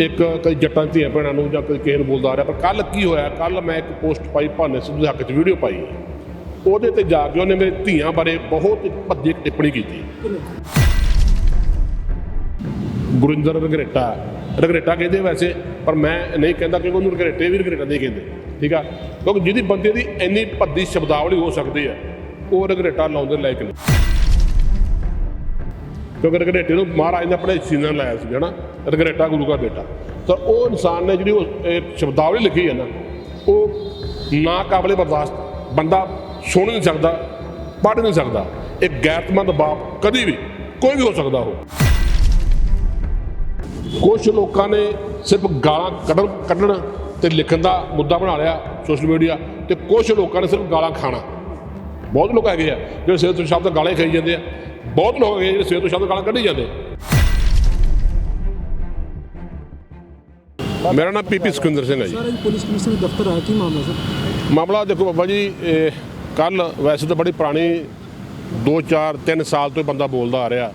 ਇੱਕ ਕਈ ਜੱਟਾਂ ਧੀਆਂ ਭੈਣਾਂ ਨੂੰ ਜਾਂ ਕੋਈ ਕਿਸੇ ਨੂੰ ਬੋਲਦਾ ਆ ਰਿਹਾ, ਪਰ ਕੱਲ ਕੀ ਹੋਇਆ? ਕੱਲ ਮੈਂ ਇੱਕ ਪੋਸਟ ਪਾਈ, ਭਾਨੇ ਸਿੱਧੂ ਦੇ ਹੱਕ 'ਚ ਵੀਡੀਓ ਪਾਈ। ਉਹਦੇ ਤੇ ਜਾ ਕੇ ਉਹਨੇ ਮੇਰੇ ਧੀਆਂ ਬਾਰੇ ਬਹੁਤ ਇੱਕ ਭੱਦੀ ਟਿੱਪਣੀ ਕੀਤੀ। ਗੁਰਿੰਦਰ ਰਗਰੇਟਾ ਰਗਰੇਟਾ ਕਹਿੰਦੇ ਵੈਸੇ, ਪਰ ਮੈਂ ਨਹੀਂ ਕਹਿੰਦਾ ਕਿ ਉਹਨੂੰ ਰਗਰੇਟੇ ਵੀ ਰਗਰੇਟਾ ਨਹੀਂ ਕਹਿੰਦੇ, ਠੀਕ ਆ? ਕਿਉਂਕਿ ਜਿਹਦੀ ਬੰਦੇ ਦੀ ਇੰਨੀ ਭੱਦੀ ਸ਼ਬਦਾਵਲੀ ਹੋ ਸਕਦੀ ਹੈ ਉਹ ਰਗਰੇਟਾ ਲਾਉਂਦੇ ਲਾਇਕ ਨਹੀਂ। ਕਿਉਂਕਿ ਰਗੜੇਟੇ ਨੂੰ ਮਹਾਰਾਜ ਨੇ ਆਪਣੇ ਸੀਨੇ ਨਾਲ ਲਾਇਆ ਸੀ, ਹਨਾ? ਰਗੜੇਟਾ ਗੁਰੂ ਦਾ ਬੇਟਾ। ਤਾਂ ਉਹ ਇਨਸਾਨ ਨੇ ਜਿਹੜੀ ਉਹ ਸ਼ਬਦਾਵਲੀ ਲਿਖੀ ਹੈ ਨਾ, ਉਹ ਨਾ ਕਾਬਲੇ ਬਰਦਾਸ਼ਤ, ਬੰਦਾ ਸੁਣ ਨਹੀਂ ਸਕਦਾ, ਪੜ੍ਹ ਨਹੀਂ ਸਕਦਾ ਇੱਕ ਗੈਰਤਮੰਦ ਬਾਪ ਕਦੀ ਵੀ ਕੋਈ ਵੀ ਹੋ ਸਕਦਾ ਉਹ। ਕੁਝ ਲੋਕਾਂ ਨੇ ਸਿਰਫ ਗਾਲਾਂ ਕੱਢਣ ਕੱਢਣ ਤੇ ਲਿਖਣ ਦਾ ਮੁੱਦਾ ਬਣਾ ਲਿਆ ਸੋਸ਼ਲ ਮੀਡੀਆ ਤੇ ਕੁਝ ਲੋਕਾਂ ਨੇ ਸਿਰਫ ਗਾਲਾਂ ਖਾਣਾ। ਬਹੁਤ ਲੋਕ ਹੈਗੇ ਆ ਜਿਹੜੇ ਸਿਰ ਤੋਂ ਸ਼ਬਦ ਗਾਲਾਂ ਖਾਈ ਜਾਂਦੇ ਆ। ਬਹੁਤ ਲੋਕ ਹੈਗੇ ਜਿਹੜੇ ਸਿਰ ਤੋਂ ਸ਼ਬਦ ਗਾਲਾਂ ਕੱਢੀ ਜਾਂਦੇ ਮੇਰਾ ਨਾਮ ਪੀਪੀ ਸੁਖਿੰਦਰ ਸਿੰਘ ਹੈ ਜੀ। ਸਰ ਪੁਲਿਸ ਕਮਿਸ਼ਨਰ ਦਫ਼ਤਰ ਆਇਆ ਕੀ ਮਾਮਲਾ ਸਰ? ਮਾਮਲਾ ਦੇਖੋ ਬਾਬਾ ਜੀ ਕੱਲ ਵੈਸੇ ਤਾਂ ਬੜੀ ਪੁਰਾਣੀ 2 4 3 ਸਾਲ ਤੋਂ ਬੰਦਾ ਬੋਲਦਾ ਆ ਰਿਹਾ।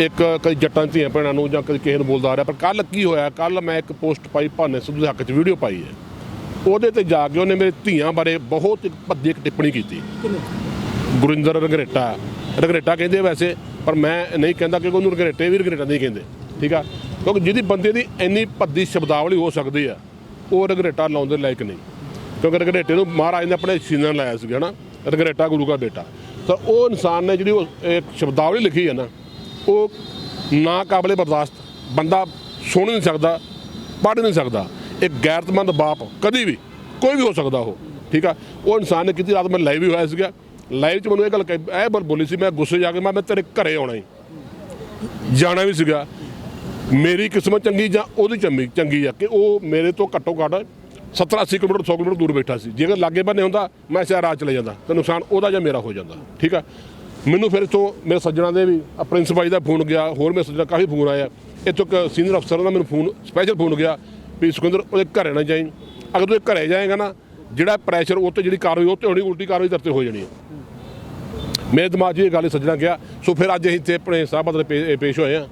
ਇੱਕ ਕਈ ਜੱਟਾਂ ਧੀਆਂ ਭੈਣਾਂ ਨੂੰ ਜਾਂ ਕਈ ਕਿਸੇ ਨੂੰ ਬੋਲਦਾ ਆ ਰਿਹਾ ਪਰ ਕੱਲ ਕੀ ਹੋਇਆ? ਕੱਲ ਮੈਂ ਇੱਕ ਪੋਸਟ ਪਾਈ ਭਾਨੇ ਸਿੱਧੂ ਦੇ ਹੱਕ 'ਚ ਵੀਡੀਓ ਪਾਈ ਹੈ। ਉਹਦੇ ਤੇ ਜਾ ਕੇ ਉਹਨੇ ਮੇਰੇ ਧੀਆਂ ਬਾਰੇ ਬਹੁਤ ਇੱਕ ਭੱਦੀ ਇੱਕ ਟਿੱਪਣੀ ਕੀਤੀ। ਗੁਰਿੰਦਰ ਰਗਰੇਟਾ ਰਗਰੇਟਾ ਕਹਿੰਦੇ ਵੈਸੇ, ਪਰ ਮੈਂ ਨਹੀਂ ਕਹਿੰਦਾ ਕਿ ਉਹਨੂੰ ਰਗਰੇਟੇ ਵੀ ਰਗਰੇਟਾ ਨਹੀਂ ਕਹਿੰਦੇ, ਠੀਕ ਆ? ਕਿਉਂਕਿ ਜਿਹਦੀ ਬੰਦੇ ਦੀ ਇੰਨੀ ਭੱਦੀ ਸ਼ਬਦਾਵਲੀ ਹੋ ਸਕਦੀ ਆ, ਉਹ ਰਗਰੇਟਾ ਲਾਉਣ ਦੇ ਲਾਇਕ ਨਹੀਂ। ਕਿਉਂਕਿ ਰਗਰੇਟੇ ਨੂੰ ਮਹਾਰਾਜ ਨੇ ਆਪਣੇ ਸੀਨੇ ਨਾਲ ਲਾਇਆ ਸੀ ਹਨਾ? ਰਗਰੇਟਾ, ਗੁਰੂ ਦਾ ਬੇਟਾ। ਤਾਂ ਉਹ ਇਨਸਾਨ ਨੇ ਜਿਹੜੀ ਉਹ ਸ਼ਬਦਾਵਲੀ ਲਿਖੀ ਹੈ ਨਾ, ਉਹ ਨਾ ਕਾਬਲੇ ਬਰਦਾਸ਼ਤ, ਬੰਦਾ ਸੁਣ ਨਹੀਂ ਸਕਦਾ, ਪੜ੍ਹ ਨਹੀਂ ਸਕਦਾ। ਇੱਕ ਗੈਰਤਮੰਦ ਬਾਪ ਕਦੀ ਵੀ ਕੋਈ ਵੀ ਹੋ ਸਕਦਾ ਉਹ, ਠੀਕ ਆ? ਉਹ ਇਨਸਾਨ ਨੇ ਕੀਤੀ, ਰਾਤ ਮੈਂ ਲਾਈਵ ਵੀ ਹੋਇਆ ਸੀਗਾ। ਲਾਈਵ 'ਚ ਮੈਨੂੰ ਇਹ ਗੱਲ ਕਹੀ- ਇਹ ਬਲ, ਬੋਲੀ ਸੀ, ਮੈਂ ਗੁੱਸੇ ਜਾ ਕੇ, ਮੈਂ ਮੈਂ ਤੇਰੇ ਘਰੇ ਆਉਣਾ ਹੀ ਜਾਣਾ ਵੀ ਸੀਗਾ। ਮੇਰੀ ਕਿਸਮਤ ਚੰਗੀ ਜਾਂ ਉਹਦੀ ਚੰਗੀ ਚੰਗੀ ਆ ਕਿ ਉਹ ਮੇਰੇ ਤੋਂ ਘੱਟੋ ਘੱਟ 70 80 ਕਿਲੋਮੀਟਰ 100 ਕਿਲੋਮੀਟਰ ਦੂਰ ਬੈਠਾ ਸੀ। ਜੇਕਰ ਲਾਗੇ ਬੰਨੇ ਹੁੰਦਾ, ਮੈਂ ਸ਼ਾਇਦ ਰਾਤ ਚਲੇ ਜਾਂਦਾ, ਤੇ ਨੁਕਸਾਨ ਉਹਦਾ ਜਾਂ ਮੇਰਾ ਹੋ ਜਾਂਦਾ, ਠੀਕ ਆ? ਮੈਨੂੰ ਫਿਰ ਤੋਂ ਮੇਰੇ ਸੱਜਣਾ ਦੇ ਵੀ ਪ੍ਰਿੰਸ ਬਾਈ ਦਾ ਫੋਨ ਗਿਆ, ਹੋਰ ਮੇਰੇ ਸੱਜਣਾ ਕਾਫੀ ਫੋਨ ਆਇਆ। ਇੱਥੋਂ ਇੱਕ ਸੀਨੀਅਰ ਅਫਸਰ ਦਾ ਮੈਨੂੰ ਫੋਨ ਸਪੈਸ਼ਲ ਫੋਨ ਗਿਆ। ਵੀ ਸੁਖਿੰਦਰ ਉਹਦੇ ਘਰੇ ਨਾ ਜਾਈਂ। ਅਗਰ ਤੂੰ ਘਰੇ ਜਾਏਗਾ ਨਾ ਜਿਹੜਾ ਪ੍ਰੈਸ਼ਰ ਉਹ ਤੇ ਜਿਹੜੀ ਕਾਰਵਾਈ ਉਹ ਤੇ ਹੋਣੀ ਉਲਟੀ ਕਾਰਵਾਈ ਤਰਤੇ ਹੋ ਜਾਣੀ ਹੈ। ਮੇਰੇ ਦਿਮਾਗ 'ਚ ਇਹ ਗੱਲ ਸੱਜਣਾ ਗਿਆ। ਸੋ ਫਿਰ ਅੱਜ ਅਸੀਂ ਇੱਥੇ ਆਪਣੇ ਸਾਹਿਬਾਂ ਦੇ ਪੇਸ਼ ਹੋਏ ਆ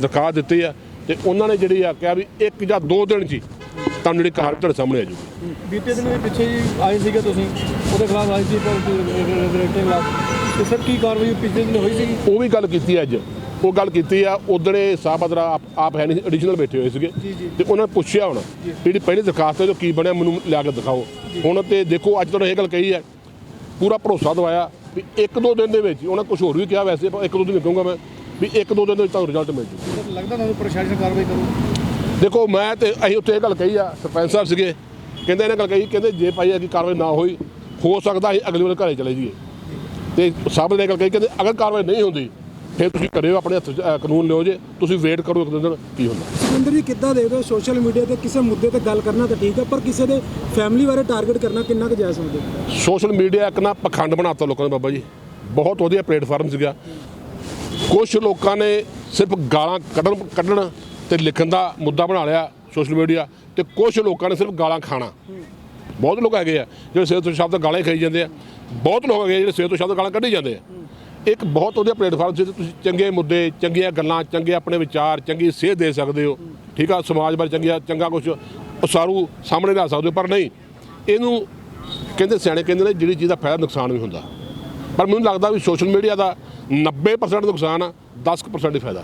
ਦਰਖਾਸਤ ਦਿੱਤੀ ਆ ਤੇ ਉਹਨਾਂ ਨੇ ਜਿਹੜੀ ਆ ਕਿਹਾ ਵੀ ਇੱਕ ਜਾਂ ਦੋ ਦਿਨ 'ਚ ਤੁਹਾਨੂੰ ਜਿਹੜੀ ਕਾਰਵਾਈ ਤੁਹਾਡੇ ਸਾਹਮਣੇ ਆ ਜਾਊਗੀ। ਬੀਤੇ ਦਿਨ ਦੇ ਪਿੱਛੇ ਜੀ ਆਏ ਸੀਗੇ ਤੁਸੀਂ ਉਹਦੇ ਖਿਲਾਫ ਆਈ ਸੀ ਰੈਗੂਲੇਟਰ ਖਿਲਾਫ ਤੇ ਸਰ ਕੀ ਕਾਰਵਾਈ ਪਿਛਲੇ ਦਿਨ ਹੋਈ ਸੀ ਉਹ ਵੀ ਗੱਲ ਕੀਤੀ ਅੱਜ। ਉਹ ਗੱਲ ਕੀਤੀ ਆ ਉਦਣੇ ਸਾਹਿਬਾਦਰਾ ਆਪ ਆਪ ਹੈ ਨਹੀਂ ਐਡੀਸ਼ਨਲ ਬੈਠੇ ਹੋਏ ਸੀਗੇ। ਤੇ ਉਹਨਾਂ ਨੇ ਪੁੱਛਿਆ ਹੁਣ ਜਿਹੜੀ ਪਹਿਲੀ ਦਰਖਾਸਤ ਹੈ ਜੋ ਕੀ ਬਣਿਆ ਮੈਨੂੰ ਲਿਆ ਕੇ ਦਿਖਾਓ। ਹੁਣ ਤੇ ਦੇਖੋ ਅੱਜ ਤੁਹਾਨੂੰ ਇਹ ਗੱਲ ਕਹੀ ਹੈ ਪੂਰਾ ਭਰੋਸਾ ਦਵਾਇਆ ਵੀ ਇੱਕ ਦੋ ਦਿਨ ਦੇ ਵਿੱਚ ਉਹਨਾਂ ਕੁਝ ਹੋਰ ਵੀ ਕਿਹਾ ਵੈਸੇ ਪਰ ਇੱਕ ਦੋ ਦਿਨ ਕਹੂੰਗਾ ਮੈਂ ਵੀ ਇੱਕ ਦੋ ਦਿਨ ਦੇ ਵਿੱਚ ਤੁਹਾਨੂੰ ਰਿਜ਼ਲਟ ਮਿਲ ਜੂ ਲੱਗਦਾ ਤੁਹਾਨੂੰ ਪ੍ਰਸ਼ਾਸਨ ਕਾਰਵਾਈ ਕਰੂ ਦੇਖੋ ਮੈਂ ਤੇ ਅਸੀਂ ਉੱਥੇ ਇਹ ਗੱਲ ਕਹੀ ਆ ਸਰਪੰਚ ਸਾਹਿਬ ਸੀਗੇ ਕਹਿੰਦੇ ਇਹਨੇ ਗੱਲ ਕਹੀ ਕਹਿੰਦੇ ਜੇ ਭਾਈ ਅਗੀ ਕਾਰਵਾਈ ਨਾ ਹੋਈ ਹੋ ਸਕਦਾ ਅਸੀਂ ਅਗਲੇ ਵਾਰ ਘਰੇ ਚਲੇ ਜਾਈਏ। ਤੇ ਸਭ ਨੇ ਗੱਲ ਕਹੀ ਕਹਿੰਦੇ ਅਗਰ ਕਾਰਵਾਈ ਨਹੀਂ ਹੁੰਦੀ ਫਿਰ ਤੁਸੀਂ ਕਰਿਓ ਆਪਣੇ ਹੱਥ 'ਚ, ਕਾਨੂੰਨ ਲਿਓ ਜੇ ਤੁਸੀਂ ਵੇਟ ਕਰੋ ਇੱਕ ਦੋ ਦਿਨ ਕੀ ਹੁੰਦਾ। ਸੁਖਿੰਦਰ ਜੀ ਕਿੱਦਾਂ ਦੇਖਦੇ ਹੋ ਸੋਸ਼ਲ ਮੀਡੀਆ ਤੇ ਕਿਸੇ ਮੁੱਦੇ ਤੇ ਗੱਲ ਕਰਨਾ ਤਾਂ ਠੀਕ ਹੈ ਪਰ ਕਿਸੇ ਦੇ ਫੈਮਿਲੀ ਬਾਰੇ ਟਾਰਗੇਟ ਕਰਨਾ ਕਿੰਨਾ ਕੁ ਜਾਇਜ਼ ਸਮਝਦੇ ਹੋ? ਸੋਸ਼ਲ ਮੀਡੀਆ ਇੱਕ ਨਾ ਪਖੰਡ ਬਣਾਤਾ ਲੋਕਾਂ ਨੇ ਬਾਬਾ ਜੀ। ਬਹੁਤ ਵਧੀਆ ਪਲੇਟਫਾਰਮ ਸੀਗਾ। ਕੁਝ ਲੋਕਾਂ ਨੇ ਸਿਰਫ ਗਾਲਾਂ ਕੱਢਣ ਕੱਢਣ ਤੇ ਲਿਖਣ ਦਾ ਮੁੱਦਾ ਬਣਾ ਲਿਆ ਸੋਸ਼ਲ ਮੀਡੀਆ ਤੇ ਕੁਝ ਲੋਕਾਂ ਨੇ ਸਿਰਫ ਗਾਲਾਂ ਖਾਣਾ। ਬਹੁਤ ਲੋਕ ਹੈਗੇ ਆ ਜਿਹੜੇ ਸਿਰ ਤੋਂ ਸ਼ਬਦ ਗਾਲਾਂ ਹੀ ਖਾਈ ਜਾਂਦੇ ਆ। ਬਹੁਤ ਲੋਕ ਹੈਗੇ ਆ ਜਿਹੜੇ ਸਿਰ ਤੋਂ ਸ਼ਬਦ ਗਾਲਾਂ ਕੱਢੀ ਜਾਂਦੇ ਆ। ਇੱਕ ਬਹੁਤ ਵਧੀਆ ਪਲੇਟਫਾਰਮ ਜਿੱਥੇ ਤੁਸੀਂ ਚੰਗੇ ਮੁੱਦੇ, ਚੰਗੀਆਂ ਗੱਲਾਂ, ਚੰਗੇ ਆਪਣੇ ਵਿਚਾਰ, ਚੰਗੀ ਸੇਧ ਦੇ ਸਕਦੇ ਹੋ। ਠੀਕ ਆ, ਸਮਾਜ ਬਾਰੇ ਚੰਗੀਆਂ, ਚੰਗਾ ਕੁਝ ਉਸਾਰੂ ਸਾਹਮਣੇ ਲਿਆ ਸਕਦੇ ਹੋ, ਪਰ ਨਹੀਂ, ਇਹਨੂੰ ਕਹਿੰਦੇ ਸਿਆਣੇ ਕਹਿੰਦੇ ਨੇ, ਜਿਹੜੀ ਚੀਜ਼ ਦਾ ਫਾਇਦਾ ਨੁਕਸਾਨ ਵੀ ਹੁੰਦਾ। ਪਰ ਮੈਨੂੰ ਲੱਗਦਾ ਵੀ ਸੋਸ਼ਲ ਮੀਡੀਆ ਦਾ 90% ਨੁਕਸਾਨ ਆ 10% ਹੀ ਫਾਇਦਾ।